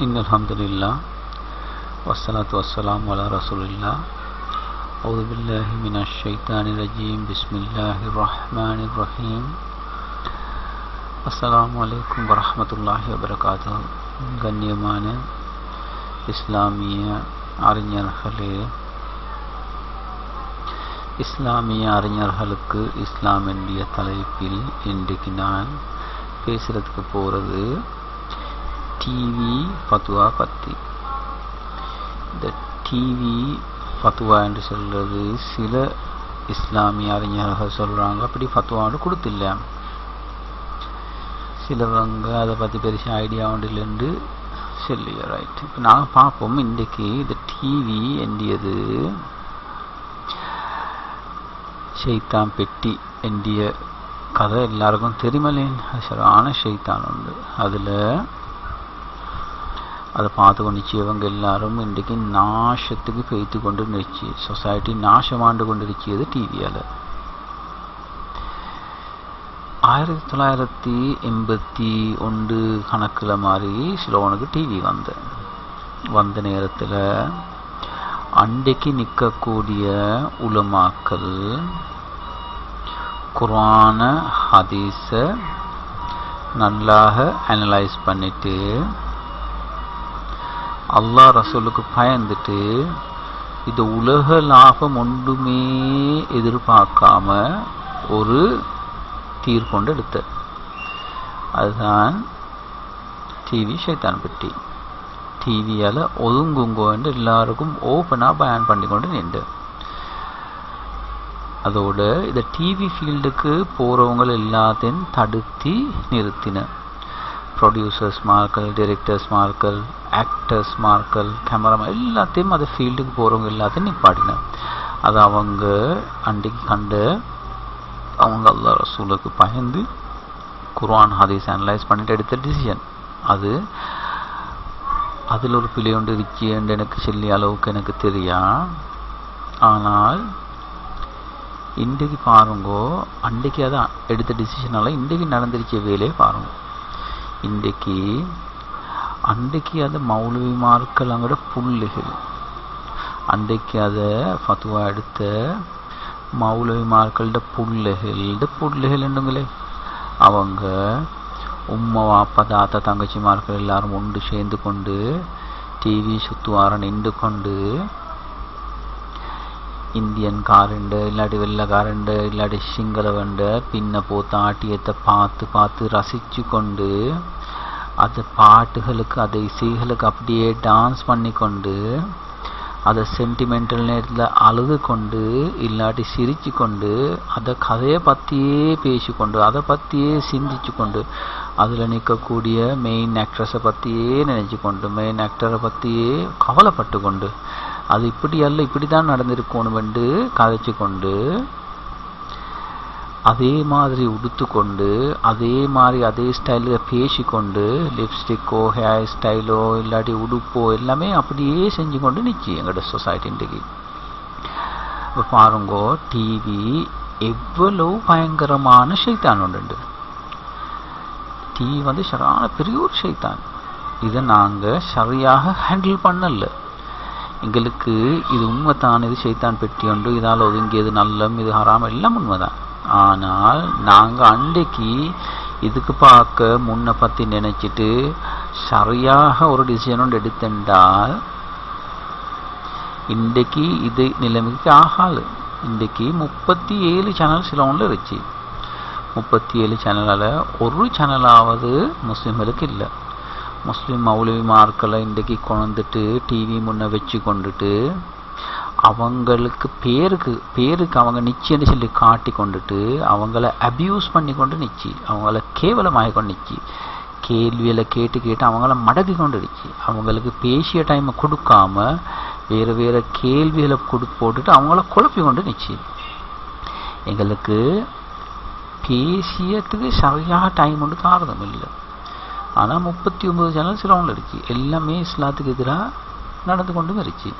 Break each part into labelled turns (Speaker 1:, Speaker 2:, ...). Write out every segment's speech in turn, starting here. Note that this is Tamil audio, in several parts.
Speaker 1: إن الحمد لله والصلاة والسلام على رسول الله أعوذ بالله من الشيطان الرجيم بسم الله الرحمن الرحيم அஸ்ஸலாமு அலைக்கும் வரஹ்மத்துல்லாஹி வபரகாத்து கண்ணியமான இஸ்லாமிய அறிஞர்களே இஸ்லாமிய அறிஞர்களுக்கு இஸ்லாம் என்ற தலைப்பில் இன்றைக்கு நான் பேசுறதுக்கு போகிறது டிவி ஃபத்துவா பற்றி இந்த டிவி ஃபத்துவா என்று சொல்கிறது சில இஸ்லாமிய அறிஞர்கள் சொல்கிறாங்க அப்படி ஃபத்துவான்னு கொடுத்தில்ல. சிலவங்க அதை பற்றி பெருசு ஐடியா உண்டுலேருந்து சொல்லி ரைட் இப்போ நாங்கள் பார்ப்போம். இன்றைக்கு இந்த டிவி என்றியது ஷெய்தான் பெட்டி எண்டிய கதை எல்லாருக்கும் தெரியுமலேன் சரியான ஷெய்தான் உண்டு. அதில் அதை பார்த்து கொண்டிச்சவங்க எல்லாரும் இன்றைக்கு நாசத்துக்கு பெய்த்து கொண்டு இருந்துச்சு சொசைட்டி நாசமாண்டு கொண்டிருக்கிறது டிவியால் ஆயிரத்தி தொள்ளாயிரத்தி எண்பத்தி ஒன்று கணக்கில் மாதிரி சிலோனுக்கு டிவி வந்த. வந்த நேரத்தில் அன்றைக்கு நிற்கக்கூடிய உலமாக்கள் குரான ஹதீஸை நல்லாக அனலைஸ் பண்ணிவிட்டு அல்லாஹ் ரசூலுக்கு பயந்துட்டு இது உலக லாபம் ஒன்றுமே எதிர்பார்க்காம ஒரு தீர்ப்பொண்டு எடுத்த. அதுதான் டிவி சைத்தான் பெட்டி. டிவியால் ஒதுங்குங்கோ என்று எல்லாருக்கும் ஓப்பனாக பயன் பண்ணி கொண்டு நின்று. அதோட இந்த டிவி ஃபீல்டுக்கு போகிறவங்க எல்லாத்தையும் தடுத்தி நிறுத்தின. ப்ரொடியூசர்ஸ் மார்கள் டிரெக்டர்ஸ் மார்கள் ஆக்டர்ஸ் மார்கள் கேமராமேன் எல்லாத்தையும் அந்த ஃபீல்டுக்கு போகிறவங்க எல்லாத்தையும் நிப்பாட்டின அது அவங்க அன்றைக்கு கண்டு அவங்க அல்லா ரசூலுக்கு பயந்து குர்ஆன் ஹதீஸ் அனலைஸ் பண்ணிட்டு எடுத்த டிசிஷன் அது அதில் ஒரு பிழை ஒன்று எனக்கு சொல்லி அளவுக்கு எனக்கு தெரியா? ஆனால் இன்றைக்கு பாருங்கோ அன்றைக்கு அதை எடுத்த டிசிஷனால் இன்றைக்கு நடந்திருக்க வேலையை பாருங்கள் பாருங்க இன்றைக்கு அன்றைக்கு அதை மௌலவிமார்கள் அங்கட புள்ளிகள் அன்றைக்கு அதை ஃபத்துவா எடுத்த மௌலவிமார்கள்ட புள்ளைகள் இந்த புள்ளைகள் என்னங்களே? அவங்க உம்மா அப்பா தாத்தா தங்கச்சிமார்கள் எல்லாரும் ஒன்று சேர்ந்து கொண்டு டிவி சுத்துவார நின்று கொண்டு இந்தியன் காரண்டு இல்லாட்டி வெள்ளக்காரண்டு இல்லாட்டி சிங்களவண்டு பின்ன போத்த ஆட்டியத்தை பார்த்து பார்த்து ரசித்து கொண்டு அது பாட்டுகளுக்கு அதை இசைகளுக்கு அப்படியே டான்ஸ் பண்ணி கொண்டு அதை சென்டிமெண்டல் நேரத்தில் அழுது கொண்டு இல்லாட்டி சிரித்து கொண்டு அதை கதையை பற்றியே பேசிக்கொண்டு அதை பற்றியே சிந்திச்சு கொண்டு அதில் நிற்கக்கூடிய மெயின் ஆக்ட்ரஸை பற்றியே நினச்சி கொண்டு மெயின் ஆக்டரை பற்றியே கவலைப்பட்டு கொண்டு அது இப்படி அல்ல இப்படி தான் நடந்திருக்கணும் என்று கதைச்சு கொண்டு அதே மாதிரி உடுத்துக்கொண்டு அதே மாதிரி அதே ஸ்டைலில் பேசிக்கொண்டு லிப்ஸ்டிக்கோ ஹேர் ஸ்டைலோ இல்லாட்டி உடுப்போ எல்லாமே அப்படியே செஞ்சு கொண்டு நிற்கி எங்களோட சொசைட்டி இன்றைக்கு. இப்போ பாருங்கோ டிவி எவ்வளவு பயங்கரமான ஷைத்தான் உண்டு. டிவி வந்து சரியான பெரிய ஒரு ஷைத்தான். இதை நாங்கள் சரியாக ஹேண்டில் பண்ணலை. எங்களுக்கு இது உண்மைத்தான் இது சைத்தான் பெட்டி உண்டு இதால் ஒதுங்கியது நல்லம் இது ஹராம் எல்லாம் உண்மைதான். ஆனால் நாங்கள் அன்றைக்கு இதுக்கு பார்க்க முன்னை பற்றி நினச்சிட்டு சரியாக ஒரு டிசிஷன் ஒன்று எடுத்தென்றால் இன்றைக்கு இது நிலைமைக்கு ஆகாது. இன்றைக்கு முப்பத்தி ஏழு சேனல் சிலவனில் இருந்துச்சு. முப்பத்தி ஏழு சேனலால் ஒரு சேனலாவது முஸ்லீம்களுக்கு இல்லை. முஸ்லீம் மௌலவிமார்களை இன்றைக்கு கொண்டுட்டு டிவி முன்ன வச்சு கொண்டுட்டு அவங்களுக்கு பேருக்கு பேருக்கு அவங்க நிச்சயம்னு சொல்லி காட்டி கொண்டுட்டு அவங்கள அப்யூஸ் பண்ணி கொண்டு நிச்சு. அவங்கள கேவலமாக கொண்டு நிச்சு. கேள்வியில் கேட்டு கேட்டு அவங்கள மடக்கி கொண்டுடுச்சு அவங்களுக்கு பேசிய டைமை கொடுக்காம வேறு வேறு கேள்விகளை கொடு போட்டுட்டு அவங்கள குழப்பி கொண்டு நிச்சு. எங்களுக்கு பேசியத்துக்கு சரியாக டைம் ஒன்று தாரதம் இல்லை. ஆனால் முப்பத்தி ஒம்பது சேனல் சிலவங்க இருக்கு. எல்லாமே இஸ்லாத்துக்கு எதிராக நடந்து கொண்டு இருந்துச்சு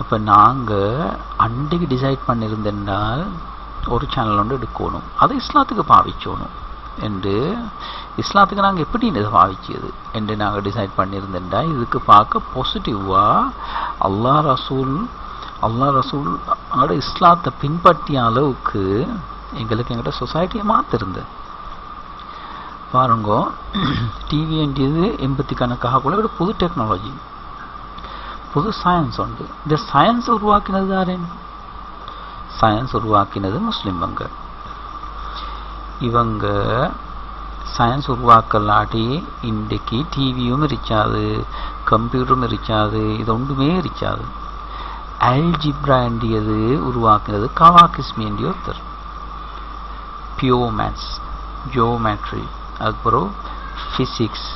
Speaker 1: அப்போ நாங்கள் அன்றைக்கு டிசைட் பண்ணியிருந்தென்றால் ஒரு சேனல் ஒன்று எடுக்கணும். அதை இஸ்லாத்துக்கு பாவிச்சோணும். என்று இஸ்லாத்துக்கு நாங்கள் எப்படி இதை பாவிச்சது? என்று நாங்கள் டிசைட் பண்ணியிருந்தேன்டா இதுக்கு பார்க்க பாசிட்டிவாக அல்லாஹ் ரசூல் அல்லாஹ் ரசூல் அங்கட இஸ்லாத்தை பின்பற்றிய அளவுக்கு எங்களுக்கு எங்கள்கிட்ட சொசைட்டியை மாற்றிருந்தேன் பாருங்க. டிவின்றது எண்பத்தி கணக்காக கூட ஒரு புது டெக்னாலஜி புது சயின்ஸ் உண்டு. இந்த சயின்ஸ் உருவாக்கினது யாரேன் சயின்ஸ் உருவாக்கினது முஸ்லிம்ங்க இவங்க சயின்ஸ் உருவாக்கலாட்டி இன்றைக்கு டிவியும் இருக்காது கம்ப்யூட்டரும் இருக்காது இது ஒன்றுமே இருக்காது. அல்ஜிப்ராண்டியது உருவாக்குனது கவாகிஸ்மியண்டி ஒருத்தர் பியோ மேத்ஸ் ஜியோமேட்ரி அதுக்கப்புறம் ஃபிசிக்ஸ்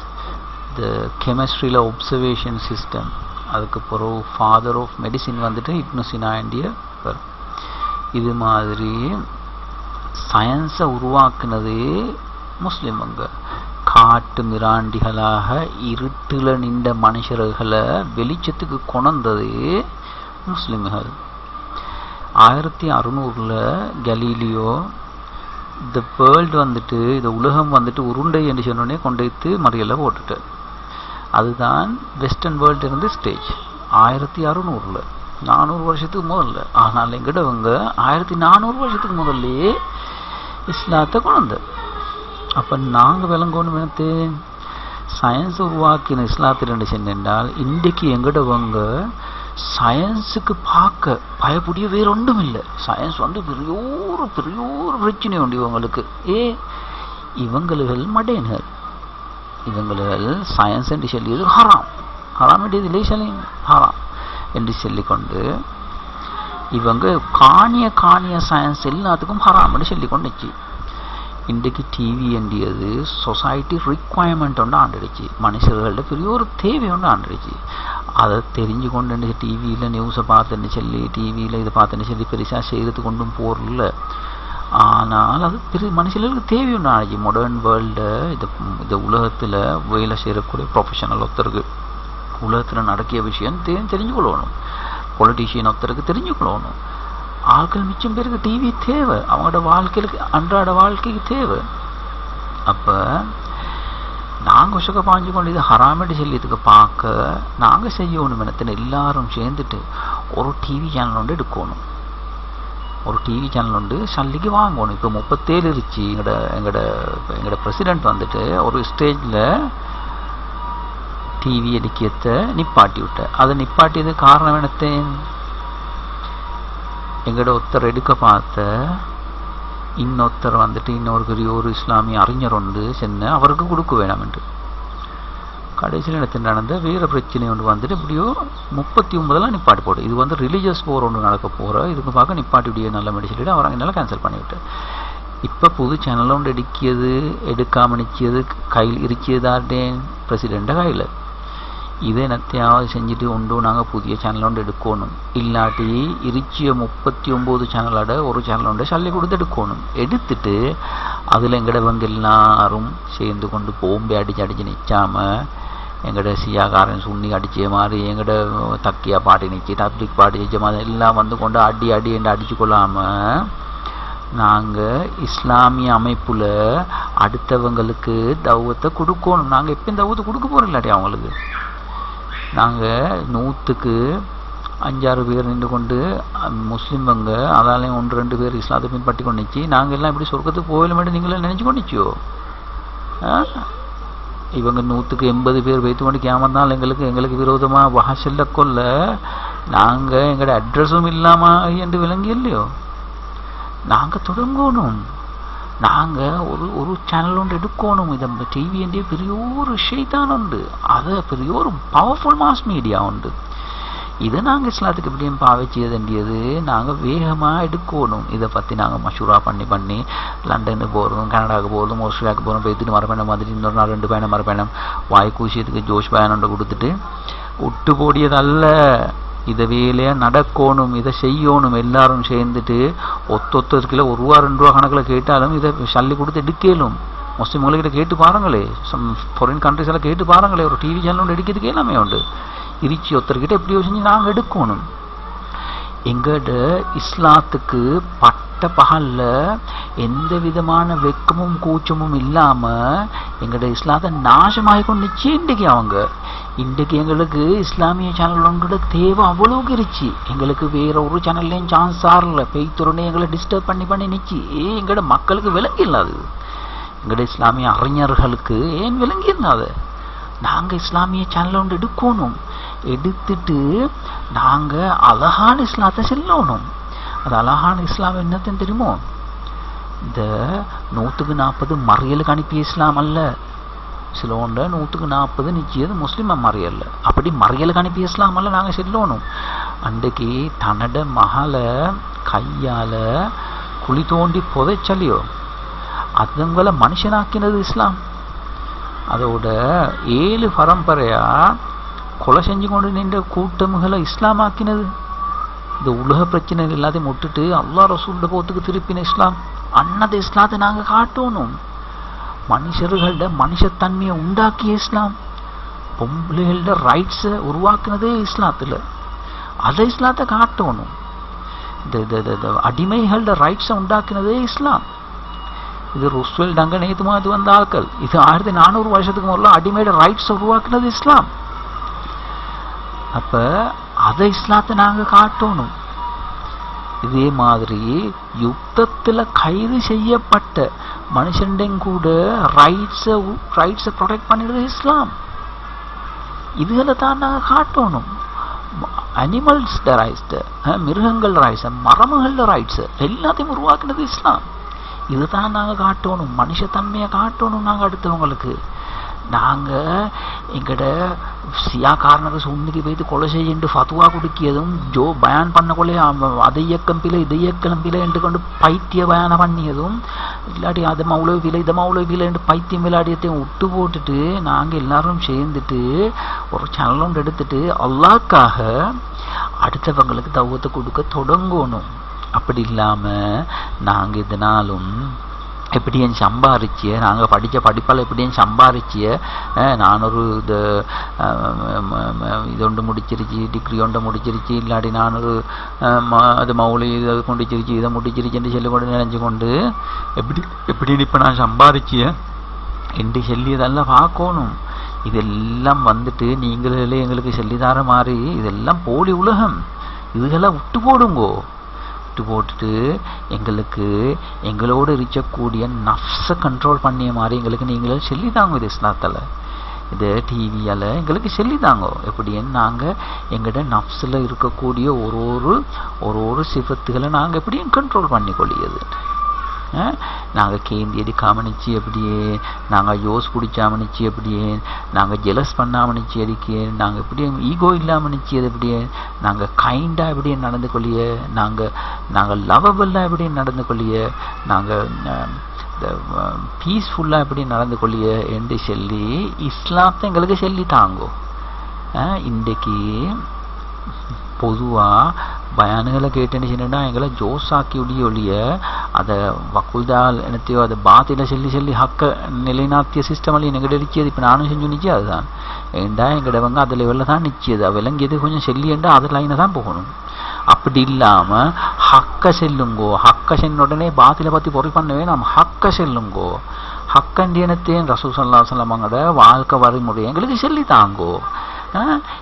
Speaker 1: த கெமிஸ்ட்ரியில் ஒப்சர்வேஷன் சிஸ்டம் அதுக்கப்புறம் ஃபாதர் ஆஃப் மெடிசின் வந்துட்டு இப்னுசினாண்டிய இது மாதிரி சயின்ஸை உருவாக்குனதே முஸ்லிமுங்க காட்டு மிராண்டிகளாக இருட்டில் நின்ற மனுஷர்களை வெளிச்சத்துக்கு கொணர்ந்தது முஸ்லிம்கள். ஆயிரத்தி அறுநூறில் கலீலியோ இந்த வேர்ல்டு வந்துட்டு இந்த உலகம் வந்துட்டு உருண்டை என்று சொன்னோடனே கொண்டு வைத்து மறியலில் போட்டுட்டார். அதுதான் வெஸ்டர்ன் வேர்ல்டு இருந்து ஸ்டேஜ் ஆயிரத்தி அறுநூறில். நானூறு வருஷத்துக்கு முதல்ல. ஆனால் எங்கிட்டவங்க ஆயிரத்தி நானூறு வருஷத்துக்கு முதல்லையே இஸ்லாத்தை கொண்டு அப்போ நாங்கள் விளங்கணும் எனக்கு சயின்ஸ் உருவாக்கின இஸ்லாத்தில் என்ன சென்றால் இன்றைக்கு எங்கிட்டவங்க சயின்ஸுக்கு பார்க்க பயப்படிய வேறு ஒன்றும் இல்லை சயின்ஸ் வந்து பெரியோரு பெரியோரு பிரச்சனை உண்டு இவங்களுக்கு. ஏ இவங்களுகள் மடையினர். இவங்களுகள் சயின்ஸ் என்று சொல்லியது ஹராம். ஹராம் என்றது இல்லை சொல்லி ஹராம் என்று சொல்லிக்கொண்டு இவங்க காணிய காணிய சயின்ஸ் எல்லாத்துக்கும் ஹராம் என்று சொல்லிக்கொண்டுச்சு. இன்றைக்கு டிவி என்றது சொசைட்டி ரிக்குவயர்மெண்ட் ஒன்று ஆண்டுடுச்சு. மனுஷர்கள்ட்ட பெரிய ஒரு தேவை ஒன்று ஆண்டுடுச்சு. அதை தெரிஞ்சு கொண்டு டிவியில் நியூஸை பார்த்துன்னு சொல்லி டிவியில் இதை பார்த்துன்னு சொல்லி பெருசாக செய்கிறது கொண்டும் போரில்ல ஆனால் அது பெரிய மனுஷங்களுக்கு தேவையும் நாளைக்கு மாடர்ன் வேர்ல்டு இந்த இந்த உலகத்தில் வேலை செய்யக்கூடிய ப்ரொஃபஷனல் ஒருத்தருக்கு உலகத்தில் நடக்கிய விஷயம் தெ தெரிஞ்சுக்கொள்ளணும் பொலிட்டீஷியன் ஒருத்தருக்கு தெரிஞ்சு கொள்ளணும் ஆட்கள் மிச்சம் பேருக்கு டிவி தேவை அவங்களோட வாழ்க்கைக்கு அன்றாட வாழ்க்கைக்கு தேவை அப்போ நாங்கள் உஷக்க பாஞ்சு கொண்டு இது ஹராமடி செல்லியதுக்கு பார்க்க நாங்கள் செய்யணும் எனத்தின எல்லாரும் சேர்ந்துட்டு ஒரு டிவி சேனல் ஒன்று எடுக்கணும். ஒரு டிவி சேனல் உண்டு சல்லிக்கு வாங்கணும். இப்போ முப்பத்தேழு இருச்சு. எங்களோட எங்களோட எங்களோட பிரசிடெண்ட் வந்துட்டு ஒரு ஸ்டேஜில் டிவி எடுக்கியத்தை நிப்பாட்டி விட்ட. அதை நிப்பாட்டியது காரணம் என்னத்தேன்? எங்களோட ஒருத்தர் எடுக்க பார்த்த இன்னொருத்தர் வந்துட்டு இன்னொரு பெரிய ஒரு இஸ்லாமிய அறிஞர் வந்து சென்ன அவருக்கு கொடுக்க வேணாம் என்று. கடைசியில் எனக்கு நடந்த வேறு பிரச்சனை ஒன்று வந்துட்டு இப்படியோ முப்பத்தி ஒன்பதெல்லாம் நிப்பாட்டி போடு. இது வந்து ரிலீஜியஸ் போர் ஒன்று நடக்க போகிற இதுக்கு பார்க்க நிப்பாட்டி இப்படியே நல்ல மாதிரி அவர் அங்கே கேன்சல் பண்ணிவிட்டு இப்போ புது சேனல் ஒன்று எடுக்கியது எடுக்காமல் நிற்கியது கையில் இருக்கியதாட்டேன் பிரசிடெண்ட்டை கையில். இதே என்னத்தையாவது செஞ்சுட்டு உண்டு நாங்கள் புதிய சேனல் ஒன்று எடுக்கணும். இல்லாட்டி இருச்சிய முப்பத்தி ஒம்பது சேனலோட ஒரு சேனல் உண்டு சல்லி கொடுத்து எடுக்கணும். எடுத்துட்டு அதில் எங்கடவங்க எல்லாரும் சேர்ந்து கொண்டு போம்பே அடிச்சு அடிச்சு நிற்காம எங்கட சியாக்காரன் சுண்ணி அடிச்ச மாதிரி எங்கட தக்கியா பாட்டி நிற்கி தப்ளிக் பாட்டி நிற்க மாதிரி எல்லாம் வந்து கொண்டு அடி அடி என்று அடிச்சு கொள்ளாமல் நாங்கள் இஸ்லாமிய அமைப்பில் அடுத்தவங்களுக்கு தௌவத்தை கொடுக்கணும். நாங்கள் எப்பயும் தௌவத்தை கொடுக்க போகிறோம் இல்லாட்டி அவங்களுக்கு. நாங்கள் நூற்றுக்கு அஞ்சாறு பேர் நின்று கொண்டு முஸ்லீம்வங்க அதாலையும் ஒன்று ரெண்டு பேர் இஸ்லாத்தை பின்பற்றி கொண்டுச்சு நாங்கள் எல்லாம் இப்படி சொர்க்கத்துக்கு போயிடலாமேட்டு நீங்களே நினச்சி கொண்டுச்சியோ இவங்க நூற்றுக்கு எண்பது பேர் வைத்து கொண்டு கேமந்தால் எங்களுக்கு எங்களுக்கு விரோதமாக வாசல்ல கொல்ல நாங்கள் எங்களோட அட்ரஸும் இல்லாமல் என்று விளங்கி இல்லையோ நாங்கள் தொடங்கணும். நாங்கள் ஒரு ஒரு சேனல் ஒன்று எடுக்கணும். இதை டிவி பெரிய ஒரு ஷெய்தான் உண்டு. அதை பெரிய ஒரு பவர்ஃபுல் மாஸ் மீடியா உண்டு. இதை நாங்கள் இஸ்லாத்துக்கு எப்படியும் பாவிச்சது வேண்டியது நாங்கள் வேகமாக எடுக்கணும். இதை பற்றி நாங்கள் மஷூரா பண்ணி பண்ணி லண்டனுக்கு போகிறதும் கனடாவுக்கு போகிறதும் ஆஸ்திரேலியாவுக்கு போகிறோம் போய்த்துட்டு மரப்பயணம் மாதிரி இன்னொரு நாள் ரெண்டு பயணம் மரப்பயணம் வாய் கூசியத்துக்கு ஜோஷ் பயணம் ஒன்று கொடுத்துட்டு விட்டு போடியதல்ல. இதை வேலையாக நடக்கணும் இதை செய்யணும் எல்லாரும் சேர்ந்துட்டு ஒத்தொத்தருக்குல ஒரு ரூபா ரெண்டு ரூபா கணக்கில் கேட்டாலும் இதை சல்லி கொடுத்து எடுக்கலும். முஸ்லீம்களுக்கிட்ட கேட்டு பாருங்களே. சம் ஃபாரின் கண்ட்ரிஸ் எல்லாம் கேட்டு பாருங்களே. ஒரு டிவி சேனல் ஒன்று எடுக்கிறதுக்கு எல்லாமே உண்டு. இரிச்சி ஒருத்தர்கிட்ட எப்படியோ செஞ்சு நாங்கள் எடுக்கணும்? எங்கட இஸ்லாத்துக்கு பட்ட பகல்ல எந்த விதமான வெக்கமும் கூச்சமும் இல்லாம எங்கட இஸ்லாத்தை நாசமாகி கொண்டுச்சு இன்றைக்கு அவங்க. இன்றைக்கு எங்களுக்கு இஸ்லாமிய சேனல் தேவை அவ்வளவுக்கு இருச்சு. எங்களுக்கு வேற ஒரு சேனல்லையும் சான்ஸ் ஆறல. பெய்த்துறனே எங்களை டிஸ்டர்ப் பண்ணி பண்ணி நிச்சு. ஏன் எங்கட மக்களுக்கு விளங்கி இல்லாது. எங்கட இஸ்லாமிய அறிஞர்களுக்கு ஏன் விளங்கி இல்லாது? நாங்கள் இஸ்லாமிய சேனல் ஒன்று எடுக்கணும். எடுத்துட்டு நாங்கள் அழகான இஸ்லாத்தை செல்லணும். அது அழகான இஸ்லாம் என்னத்துன்னு தெரியுமோ? இந்த நூற்றுக்கு நாற்பது மறியலுக்கு அனுப்பிய இஸ்லாம் அல்ல. சிலோண்ட நூற்றுக்கு நாற்பது நிச்சயது முஸ்லீம் மறியல் அப்படி மறியலுக்கு அனுப்பிய இஸ்லாம் அல்ல நாங்கள் செல்லணும். அன்றைக்கு தன்னோட மகளை கையால் குழி தோண்டி புதைச்சலையோ அதுங்களை மனுஷனாக்கினது இஸ்லாம். அதோட ஏழு பரம்பரையாக கொலை செஞ்சு கொண்டு நின்ற கூட்டமுகளை இஸ்லாமாக்கினது. இந்த உலக பிரச்சனை எல்லாத்தையும் விட்டுட்டு அல்லா ரசூல்ட போத்துக்கு திருப்பின இஸ்லாம். அன்னத இஸ்லாத்தை நாங்கள் காட்டணும். மனுஷர்களோட மனுஷத்தன்மையை உண்டாக்கிய இஸ்லாம். பொம்பளைகளோட ரைட்ஸை உருவாக்குனதே இஸ்லாத்தில். அதை இஸ்லாத்தை காட்டணும். இந்த இந்த- அடிமைகளோட ரைட்ஸை உண்டாக்குனதே இஸ்லாம். இது ருஸ்வெல் டங்க நேத்து மாதிரி வந்த ஆட்கள். இது ஆயிரத்தி நானூறு வருஷத்துக்கு முதல்ல அடிமையோட ரைட்ஸை உருவாக்குனது இஸ்லாம். அப்ப அதை இஸ்லாத்தை நாங்க காட்டணும். இதே மாதிரி யுத்தத்துல கைது செய்யப்பட்ட மனுஷன் கூட ரைட்ஸை ரைட்ஸை ப்ரொடெக்ட் பண்ணிடுறது இஸ்லாம். இதுகளை தான் நாங்க காட்டணும். அனிமல்ஸ் ரைட்ஸு மிருகங்கள் ரைட்ஸு மரமகள் ரைட்ஸ் எல்லாத்தையும் உருவாக்குனது இஸ்லாம். இதுதான் நாங்க காட்டணும். மனுஷத்தன்மையை காட்டணும் நாங்க அடுத்தவங்களுக்கு. நாங்கள் எங்கிட்ட சியா காரணக்கு சுண்ணிக்கு போய்த்து கொலை செய்யண்டு ஃபத்துவா கொடுக்கியதும் ஜோ பயான் பண்ண அதை இயக்கம் பிழை இதை இயக்கம் பிழை என்று கொண்டு பைத்திய பயானம் பண்ணியதும் இல்லாட்டி அது அவ்வளோ விலை இதை அவ்வளோ விலை பைத்தியம் விளையாடியத்தையும் விட்டு போட்டுட்டு நாங்கள் எல்லாரும் சேர்ந்துட்டு ஒரு சேனல் ஒன்று எடுத்துட்டு அல்லாக்காக அடுத்தவங்களுக்கு தவத்தை கொடுக்க தொடங்கணும் அப்படி இல்லாமல் நாங்கள் இதனாலும் எப்படியும் சம்பாரிச்சிய நாங்கள் படிச்ச படிப்பால் எப்படியும் சம்பாரிச்சிய அஹ், நான் ஒரு இது அஹ், முடிச்சிருச்சு டிகிரி ஒன்று முடிச்சிருச்சு இல்லாட்டி நானொரு ம- அது மௌலி இதை முடிச்சிருச்சு இதை முடிச்சிருச்சுன்னு சொல்லி கொண்டு நினைச்சு கொண்டு எப்படி எப்படின்னு இப்போ நான் சம்பாரிச்சிய என்று சொல்லி இதெல்லாம் பார்க்கணும். இதெல்லாம் வந்துட்டு நீங்களே எங்களுக்கு சொல்லித்தார மாதிரி இதெல்லாம் போலி உலகம். இதுகெல்லாம் விட்டு போடுங்கோ. விட்டு போட்டுட்டு எங்களுக்கு எங்களோடு இருக்கக்கூடிய நஃப்ஸை கண்ட்ரோல் பண்ணிய மாதிரி எங்களுக்கு நீங்களே சொல்லித்தாங்க இது இஸ்லாத்தில். இது டிவியால் எங்களுக்கு சொல்லித்தாங்க எப்படின்னு நாங்கள் எங்கள்கிட்ட நஃப்ஸில் இருக்கக்கூடிய ஒரு ஒரு ஒரு ஒரு சிவத்துகளை நாங்கள் எப்படியும் கண்ட்ரோல் பண்ணிக்கொள்ளியது. நாங்கள் கேந்தி காமனிச்சு எப்படியே? நாங்கள் யோஸ் பிடிச்சாமனிச்சு எப்படியே? நாங்கள் ஜெலஸ் பண்ணாமனிச்சு எதுக்கே? நாங்கள் எப்படியே ஈகோ இல்லாமனிச்சு அது எப்படியே? நாங்கள் கைண்டாக எப்படியே நடந்து கொள்ளிய? நாங்கள் நாங்கள் லவபுல்லாக எப்படியே நடந்து கொள்ளிய? நாங்கள் இந்த பீஸ்ஃபுல்லாக எப்படி நடந்து கொள்ளிய? என்று சொல்லி இஸ்லாத்தை எங்களுக்கு சொல்லித்தாங்கோ அஹ் இன்றைக்கு பொதுவாக பயானுகளை கேட்டேன்னு சொன்னா எங்களை ஜோஸாக்கி ஒளிய ஒழிய அதை வக்குல்தால் என்னத்தையோ அதை பாத்தில சொல்லி சொல்லி ஹக்க நிலைநாட்டிய சிஸ்டம் அல்லி எங்கிட்ட நிச்சயது இப்போ நானும் செஞ்சு நிச்சயம் அதுதான். ஏண்டா எங்கிட்டவங்க அது லெவலில் தான் நிச்சயது விலங்கியது கொஞ்சம் செல்லியண்டா அது லைனை தான் போகணும். அப்படி இல்லாமல் ஹக்க செல்லுங்கோ ஹக்க சென்ன உடனே பாத்தில பற்றி பொறி பண்ணவே நாம் ஹக்க செல்லுங்கோ ஹக்கண்டியனத்தையும் ரசூசல்லா சொல்லமாங்கட வாழ்க்கை வரைமுறை எங்களுக்கு சொல்லி தாங்கோ.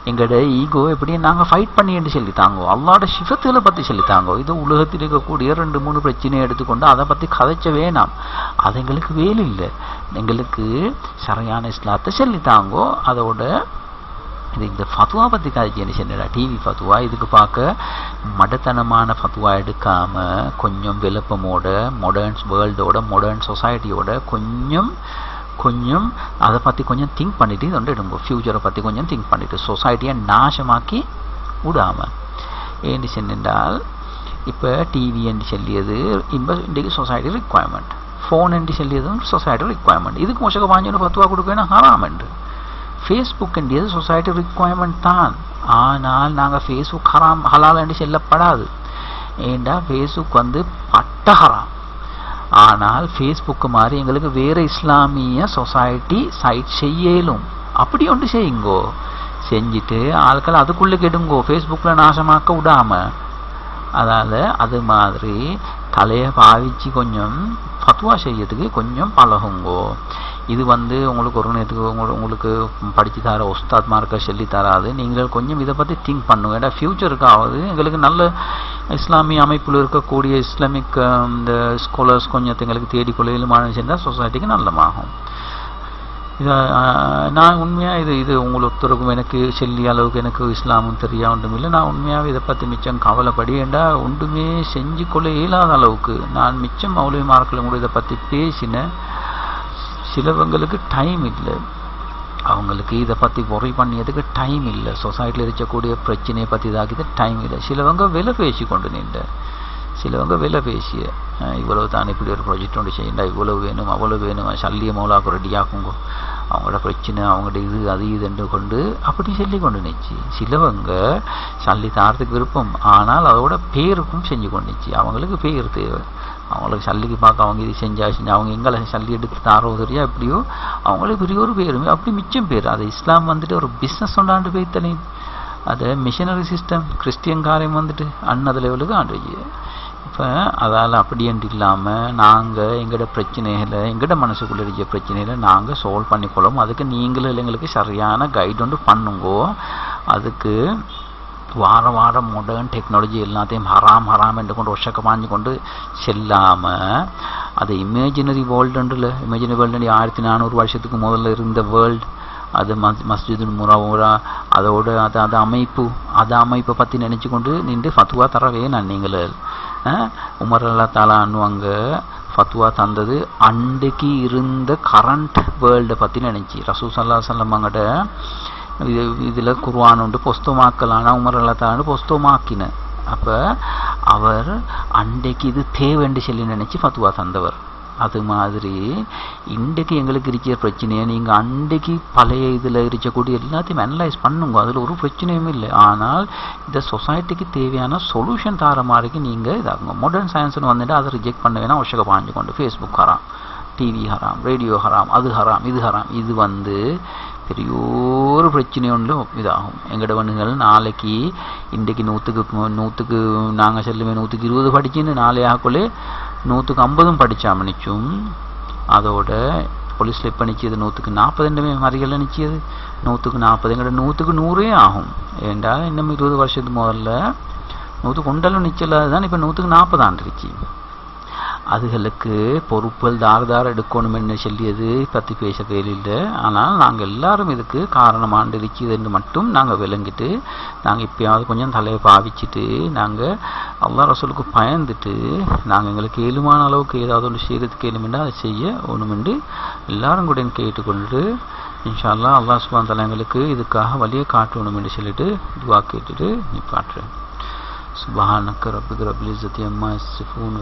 Speaker 1: எங்களோட ஈகோ எப்படி நாங்கள் ஃபைட் பண்ணிட்டு சொல்லி தாங்கோ அல்லாட சிவத்துகளை பற்றி சொல்லி தாங்கோ இது உலகத்தில் இருக்கக்கூடிய ரெண்டு மூணு பிரச்சனையை எடுத்துக்கொண்டு அதை பற்றி கதைச்ச வேணாம் அது எங்களுக்கு வேலை இல்லை. எங்களுக்கு சரியான இஸ்லாத்தை சொல்லி தாங்கோ அதோட இது இந்த ஃபத்வா பற்றி கதைச்சு சொன்னடா. டிவி ஃபத்வா இதுக்கு பார்க்க மடத்தனமான ஃபத்துவா எடுக்காமல் கொஞ்சம் விளப்பமோட மாடர்ன்ஸ் வேர்ல்டோட மாடர்ன் சொசைட்டியோட கொஞ்சம் கொஞ்சம் அதை பற்றி கொஞ்சம் திங்க் பண்ணிட்டு இது வந்து எடுங்க ஃப்யூச்சரை பற்றி கொஞ்சம் திங்க் பண்ணிட்டு சொசைட்டியை நாசமாக்கி விடாமல் ஏன்னு சொன்னால் இப்போ டிவி என்று சொல்லியது இப்போ இன்றைக்கு சொசைட்டி ரிக்குவயர்மெண்ட் ஃபோன் என்று சொல்லியதும் சொசைட்டி ரிக்குவயர்மெண்ட் இதுக்கு மோசக்க வாங்கின பத்துவா கொடுக்கணும் ஹராம் என்று. ஃபேஸ்புக் என்றது சொசைட்டி ரிக்குவயர்மெண்ட் தான். ஆனால் நாங்கள் ஃபேஸ்புக் ஹராம் ஹலால் என்று சொல்லப்படாது. ஏண்டா ஃபேஸ்புக் வந்து பட்ட ஹராம். ஆனால் ஃபேஸ்புக்கு மாதிரி எங்களுக்கு வேறு இஸ்லாமிய சொசைட்டி சைட் செய்யலும். அப்படி ஒன்று செய்யுங்கோ. செஞ்சுட்டு ஆட்கள் அதுக்குள்ளே கெடுங்கோ. ஃபேஸ்புக்கில் நாசமாக்க விடாமல் அதால் அது மாதிரி தலையை பாவிச்சு கொஞ்சம் பத்துவா செய்யறதுக்கு கொஞ்சம் பழகுங்கோ. இது வந்து உங்களுக்கு ஒரு நேரத்துக்கு உங்களுக்கு உங்களுக்கு படித்து தர உஸ்தாத் மார்க்க சொல்லி தராது. நீங்கள் கொஞ்சம் இதை பற்றி திங்க் பண்ணுங்க. ஏன்னா ஃப்யூச்சருக்காவது எங்களுக்கு நல்ல இஸ்லாமிய அமைப்பில் இருக்கக்கூடிய இஸ்லாமிக் இந்த ஸ்காலர்ஸ் கொஞ்சம் தேடிக்கொள்ளையில் தேடிக்கொள்ள சேர்ந்தால் செஞ்சால் சொசைட்டிக்கு நல்லமாகும். இதை நான் உண்மையாக இது இது உங்களுக்கு ஒருத்தருக்கும் எனக்கு செல்லிய அளவுக்கு எனக்கு இஸ்லாமும் தெரியா ஒன்றும் இல்லை. நான் உண்மையாகவே இதை பற்றி மிச்சம் கவலைப்படி ஏண்டா ஒன்றுமே செஞ்சு கொள்ள இயலாத அளவுக்கு நான் மிச்சம் மௌலிமார்களும் கூட இதை பற்றி பேசினேன். சிலவங்களுக்கு டைம் இல்லை. அவங்களுக்கு இதை பற்றி ஒரை பண்ணியதுக்கு டைம் இல்லை. சொசைட்டியில் இருக்கக்கூடிய பிரச்சனையை பற்றி இதாக்கிது டைம் இல்லை. சிலவங்க விலை பேசி கொண்டு நின்ற. சிலவங்க விலை பேசிய இவ்வளவு தான் இப்படி ஒரு ப்ராஜெக்ட் ஒன்று செய்யண்டா இவ்வளவு வேணும் அவ்வளோ வேணும் சல்லிய மூலாக்கு ரெடி அவங்களோட பிரச்சனை அவங்களோட இது அது இதுன்னு கொண்டு அப்படி சொல்லி கொண்டு நிச்சு சிலவங்க சல்லி தாரத்துக்கு விருப்பம் ஆனால் அதோட பேருக்கும் செஞ்சு கொண்டுச்சு அவங்களுக்கு பேர் தேவை. அவங்களுக்கு சல்லிக்கு பார்க்க அவங்க இது செஞ்சா செஞ்சு அவங்க எங்களை சல்லி எடுத்து தாரோதரியா எப்படியோ அவங்களுக்கு பெரிய ஒரு பேர் அப்படி மிச்சம் பேர். அது இஸ்லாம் வந்துட்டு ஒரு பிஸ்னஸ் கொண்டாண்டு போய் தனி அது மிஷினரி சிஸ்டம் கிறிஸ்டியன் காரியம் வந்துட்டு அன்னத லெவலுக்கு ஆண்டு. இப்போ அதால் அப்படின்ட்டு இல்லாமல் நாங்கள் எங்களோட பிரச்சனைகளை எங்களோட மனசுக்குள்ளே இருக்கிற பிரச்சனைகளை நாங்கள் சால்வ் பண்ணிக்கொள்ளும். அதுக்கு நீங்களும் எங்களுக்கு சரியான கைடு ஒன்று பண்ணுங்கோ. அதுக்கு வாரம் வாரம் மாடர்ன் டெக்னாலஜி எல்லாத்தையும் ஹராம் ஹராம் என்று கொண்டு ஒஷக்க பாஞ்சு கொண்டு செல்லாமல் அது இமேஜினரி வேர்ல்டுன்றில் இமேஜினரி வேர்ல்டு ஆயிரத்தி நானூறு வருஷத்துக்கு முதல்ல இருந்த வேர்ல்டு அது மஸ் மஸ்ஜிது முராவுரா அதோட அது அது அமைப்பு. அது அமைப்பை பற்றி நினச்சி கொண்டு நின்று ஃபத்துவா தரவே நான் நீங்கள். உமர் அல்லா தாலா அங்கே ஃபத்துவா தந்தது அன்றைக்கு இருந்த கரண்ட் வேர்ல்டை பற்றி நினச்சி. ரசூ சல்லா சொல்லம்மாங்கிட்ட இது இதில் குர்வானுண்டு உண்டு பொஸ்தமாக்கலான உமர் அல்லா அப்போ அவர் அன்றைக்கு இது தேவைன்னு சொல்லி நினச்சி ஃபத்துவா தந்தவர் அது மாதிரி இன்றைக்கு எங்களுக்கு இருக்கிற பிரச்சனையை நீங்கள் அன்றைக்கு பழைய இதில் இருக்கக்கூடிய எல்லாத்தையும் அனலைஸ் பண்ணுங்க அதில் ஒரு பிரச்சனையும் இல்லை ஆனால் இந்த சொசைட்டிக்கு தேவையான சொல்யூஷன் தர மாதிரிக்கு நீங்கள் இதாகுங்க மாடர்ன் சயின்ஸ்னு வந்துட்டு அதை ரிஜெக்ட் பண்ண வேணால் உஷக பாஞ்சு கொண்டு ஃபேஸ்புக் ஹராம் டிவி ஹராம் ரேடியோ ஹராம் அது ஹராம் இது ஹராம் இது வந்து பெரியோரு பிரச்சனை ஒன்றும் இதாகும். எங்கள்கிட்ட வண்ணுகள் நாளைக்கு இன்றைக்கு நூற்றுக்கு நூற்றுக்கு நாங்கள் செல்லுமே நூற்றுக்கு இருபது படிச்சுன்னு நாளை ஆகக்குள்ளே நூற்றுக்கு ஐம்பதும் படித்தா நிச்சயம் அதோட போலீஸ் இப்போ நிச்சயது நூற்றுக்கு நாற்பது ரெண்டுமே மறியல் நிச்சயது நூற்றுக்கு நாற்பது எங்கட நூற்றுக்கு நூறே ஆகும். ஏண்டா இன்னும் இருபது வருஷத்துக்கு முதல்ல? நூற்றுக்கு ஒன்றலும் நிச்சலாது தான் இப்போ நூற்றுக்கு நாற்பது ஆண்டுருச்சு அதுகளுக்கு பொறுப்புகள் தார் தார் எடுக்கணும்னு சொல்லியது பற்றி பேச பேரில்லை ஆனால் நாங்கள் எல்லாரும் இதுக்கு காரணமாண்டு இருக்குதுன்னு மட்டும் நாங்கள் விளங்கிட்டு நாங்கள் இப்போயாவது கொஞ்சம் தலையை பாவிச்சுட்டு நாங்கள் அல்லா ரசூலுக்கு பயந்துட்டு நாங்கள் எங்களுக்கு ஏழுமான அளவுக்கு ஏதாவது ஒன்று செய்கிறதுக்கு ஏழுமெண்டா அதை செய்ய ஒன்றுமெண்டு எல்லாரும் கூட கேட்டுக்கொண்டு இன்ஷால்லா அல்லா சுபான் தலா எங்களுக்கு இதுக்காக வழியை காட்டணும் என்று சொல்லிட்டு துவா கேட்டுட்டு நீ காட்டுறேன் சுபஹானக்க ரப்புக்கு ரபுல் இஸ்ஸத்தி அம்மா இஸ்ஸிஃபூன்